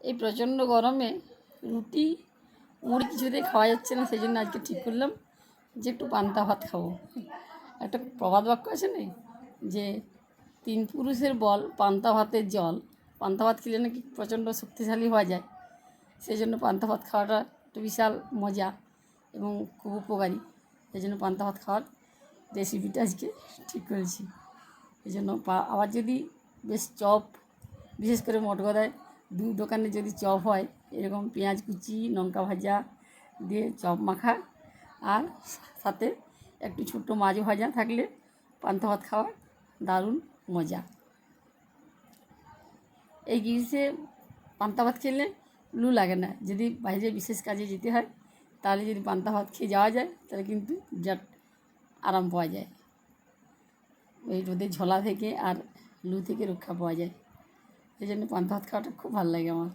এই প্রচণ্ড গরমে রুটি, মুড়ি কিছুতেই খাওয়া যাচ্ছে না, সেই জন্য আজকে ঠিক করলাম যে একটু পান্তা ভাত খাব। একটা প্রবাদ বাক্য আছে না, যে তিন পুরুষের বল, পান্তা ভাতের জল। পান্তা ভাত খেলে নাকি প্রচণ্ড শক্তিশালী হওয়া যায়। সেই জন্য পান্তা ভাত খাওয়াটা একটা বিশাল মজা এবং খুব উপকারী। সেই জন্য পান্তা ভাত খাওয়ার রেসিপিটা আজকে ঠিক করেছি। এই জন্য আবার যদি বেশ চপ, বিশেষ করে মটকদায় দু দোকানে যদি চপ হয়, এরকম পেঁয়াজ কুচি, লঙ্কা ভাজা দিয়ে চপ মাখা আর সাথে একটু ছোট্ট মাছ ভাজা থাকলে পান্তা ভাত খাওয়ার দারুণ মজা। এই গ্রীষ্মে পান্তা ভাত খেলে লু লাগে না। যদি বাইরে বিশেষ কাজে যেতে হয়, তাহলে যদি পান্তা ভাত খেয়ে যাওয়া যায়, তাহলে কিন্তু বিরাট আরাম পাওয়া যায়। ওই রোদের ঝোলা থেকে আর লু থেকে রক্ষা পাওয়া যায়। এই জন্য পান্তা ভাত খাওয়াটা খুব ভালো লাগে আমার।